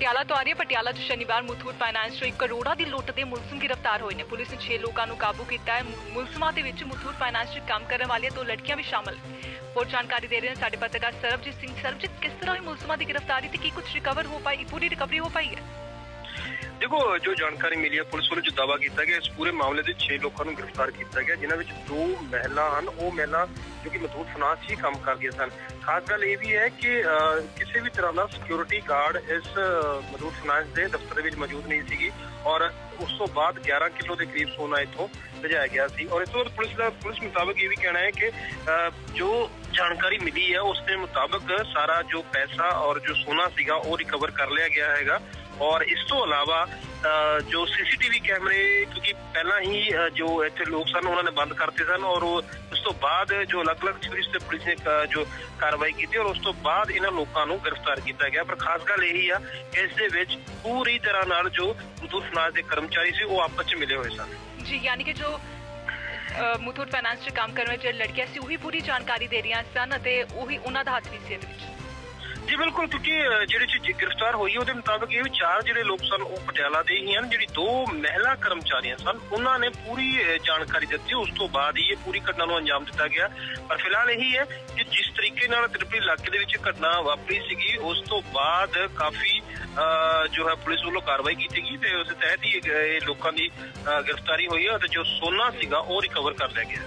ਪਟਿਆਲਾ ਤੋਂ ਆ ਰਹੀ ਹੈ। ਪਟਿਆਲਾ 'ਚ ਸ਼ਨੀਵਾਰ ਮੁਥੂਟ ਫਾਈਨੈਂਸ 'ਚੋਂ 1 ਕਰੋੜਾਂ ਦੀ ਲੁੱਟ ਦੇ ਮੁਲਜ਼ਮ ਗ੍ਰਿਫਤਾਰ ਹੋਏ ਨੇ। ਪੁਲਿਸ ਨੇ 6 ਲੋਕਾਂ ਨੂੰ ਕਾਬੂ ਕੀਤਾ ਹੈ। ਮੁਲਜ਼ਮਾਂ ਦੇ ਵਿੱਚ ਮੁਥੂਟ ਫਾਈਨਾਂਸ 'ਚ ਕੰਮ ਕਰਨ ਵਾਲੀਆਂ ਦੋ ਲੜਕੀਆਂ ਵੀ ਸ਼ਾਮਲ। ਹੋਰ ਜਾਣਕਾਰੀ ਦੇ ਰਹੇ ਨੇ ਸਾਡੇ ਪੱਤਰਕਾਰ ਸਰਬਜੀਤ ਸਿੰਘ। ਸਰਬਜੀਤ, ਕਿਸ ਤਰ੍ਹਾਂ ਹੋਈ ਮੁਲਜ਼ਮਾਂ ਦੀ ਗ੍ਰਿਫਤਾਰੀ ਤੇ ਕੀ ਕੁਝ ਰਿਕਵਰ ਹੋ ਪਾਈ ਪੂਰੀ ਰਿਕਵਰੀ ਹੋ ਪਾਈ ਹੈ? ਦੇਖੋ ਜੋ ਜਾਣਕਾਰੀ ਮਿਲੀ ਹੈ ਪੁਲਿਸ ਵੱਲੋਂ ਜੋ ਦਾਵਾ ਕੀਤਾ ਗਿਆ ਇਸ ਪੂਰੇ ਮਾਮਲੇ ਦੇ 6 ਲੋਕਾਂ ਨੂੰ ਗ੍ਰਿਫਤਾਰ ਕੀਤਾ ਗਿਆ ਜਿਨ੍ਹਾਂ ਵਿੱਚ ਦੋ ਮਹਿਲਾ ਹਨ। ਉਹ ਮਹਿਲਾ ਜੋ ਕਿ ਮਥੂਟ ਫਨਾਸ ਹੀ ਕੰਮ ਕਰਦੀਆਂ ਸਨ। ਖਾਸ ਗੱਲ ਇਹ ਵੀ ਹੈ ਕਿ ਕਿਸੇ ਵੀ ਤਰ੍ਹਾਂ ਦਾ ਸਿਕਿਉਰਿਟੀ ਗਾਰਡ ਇਸ ਅਹ, ਫਨਾਸ ਦੇ ਦਫ਼ਤਰ ਵਿੱਚ ਮੌਜੂਦ ਨਹੀਂ ਸੀਗੀ ਔਰ ਉਸ ਤੋਂ ਬਾਅਦ 11 ਕਿਲੋ ਦੇ ਕਰੀਬ ਸੋਨਾ ਇੱਥੋਂ ਭਜਾਇਆ ਗਿਆ ਸੀ। ਔਰ ਇਸ ਤੋਂ ਬਾਅਦ ਪੁਲਿਸ ਦਾ ਪੁਲਿਸ ਮੁਤਾਬਕ ਇਹ ਵੀ ਕਹਿਣਾ ਹੈ ਕਿ ਅਹ, ਜੋ ਜਾਣਕਾਰੀ ਮਿਲੀ ਹੈ ਉਸ ਦੇ ਮੁਤਾਬਕ ਸਾਰਾ ਜੋ ਪੈਸਾ ਔਰ ਜੋ ਸੋਨਾ ਸੀਗਾ ਉਹ ਰਿਕਵਰ ਕਰ ਲਿਆ ਗਿਆ ਹੈਗਾ। ਔਰ ਇਸ ਤੋਂ ਇਲਾਵਾ ਅ, ਜੋ ਸੀਸੀਟੀਵੀ ਕੈਮਰੇ ਕਿਉਂਕਿ ਪਹਿਲਾਂ ਹੀ ਜੋ ਇੱਥੇ ਲੋਕ ਸਨ ਉਹਨਾਂ ਨੇ ਬੰਦ ਕਰਤੇ ਸਨ ਔਰ ਉਸ ਤੋਂ ਬਾਅਦ ਜੋ ਅਲੱਗ-ਅਲੱਗ ਥਿਊਰੀਜ਼ ਤੇ ਪੁਲਿਸ ਨੇ ਜੋ ਕਾਰਵਾਈ ਕੀਤੀ ਔਰ ਉਸ ਤੋਂ ਬਾਅਦ ਇਹਨਾਂ ਲੋਕਾਂ ਨੂੰ ਗ੍ਰਿਫਤਾਰ ਕੀਤਾ ਗਿਆ। ਪਰ ਖਾਸ ਗੱਲ ਇਹੀ ਆ ਕਿ ਇਸ ਦੇ ਵਿੱਚ ਪੂਰੀ ਤਰ੍ਹਾਂ ਨਾਲ ਜੋ ਮੁਥੂਟ ਸਮਾਜ ਦੇ ਕਰਮਚਾਰੀ ਸੀ ਉਹ ਆਪਸ ਵਿੱਚ ਮਿਲੇ ਹੋਏ ਸਨ। ਜੀ ਯਾਨੀ ਕਿ ਜੋ ਮੁਥੂਟ ਫਾਈਨਾਂਸ 'ਚ ਕੰਮ ਕਰਨ ਵਾਲੀ ਲੜਕੀਆਂ ਸੀ ਉਹੀ ਪੂਰੀ ਜਾਣਕਾਰੀ ਦੇ ਰਹੀਆਂ ਸਨ ਅਤੇ ਉਹੀ ਉਹਨਾਂ ਦਾ ਹੱਥ ਵੀ ਸੀ ਇਹਦੇ ਵਿੱਚ। ਜੀ ਬਿਲਕੁਲ ਕਿਉਂਕਿ ਜਿਹੜੇ ਚ ਗ੍ਰਿਫਤਾਰ ਹੋਈ ਉਹਦੇ ਮੁਤਾਬਕ ਇਹ ਚਾਰ ਜਿਹੜੇ ਲੋਕ ਸਨ ਉਹ ਪਟਿਆਲਾ ਦੇ ਹੀ ਹਨ ਜਿਹੜੀ ਦੋ ਮਹਿਲਾ ਕਰਮਚਾਰੀਆਂ ਸਨ ਉਹਨਾਂ ਨੇ ਪੂਰੀ ਜਾਣਕਾਰੀ ਦਿੱਤੀ ਉਸ ਤੋਂ ਬਾਅਦ ਹੀ ਇਹ ਪੂਰੀ ਘਟਨਾ ਨੂੰ ਅੰਜਾਮ ਦਿੱਤਾ ਗਿਆ। ਪਰ ਫਿਲਹਾਲ ਇਹੀ ਹੈ ਕਿ ਜਿਸ ਤਰੀਕੇ ਨਾਲ ਤ੍ਰਿਪੀ ਇਲਾਕੇ ਦੇ ਵਿੱਚ ਘਟਨਾ ਵਾਪਰੀ ਸੀਗੀ ਉਸ ਤੋਂ ਬਾਅਦ ਕਾਫੀ ਅ, ਜੋ ਹੈ ਪੁਲਿਸ ਵੱਲੋਂ ਕਾਰਵਾਈ ਕੀਤੀ ਗਈ ਤੇ ਉਸ ਤਹਿਤ ਹੀ ਇਹ ਲੋਕਾਂ ਦੀ ਗ੍ਰਿਫਤਾਰੀ ਹੋਈ ਹੈ ਤੇ ਜੋ ਸੋਨਾ ਸੀਗਾ ਉਹ ਰਿਕਵਰ ਕਰ ਲਿਆ ਗਿਆ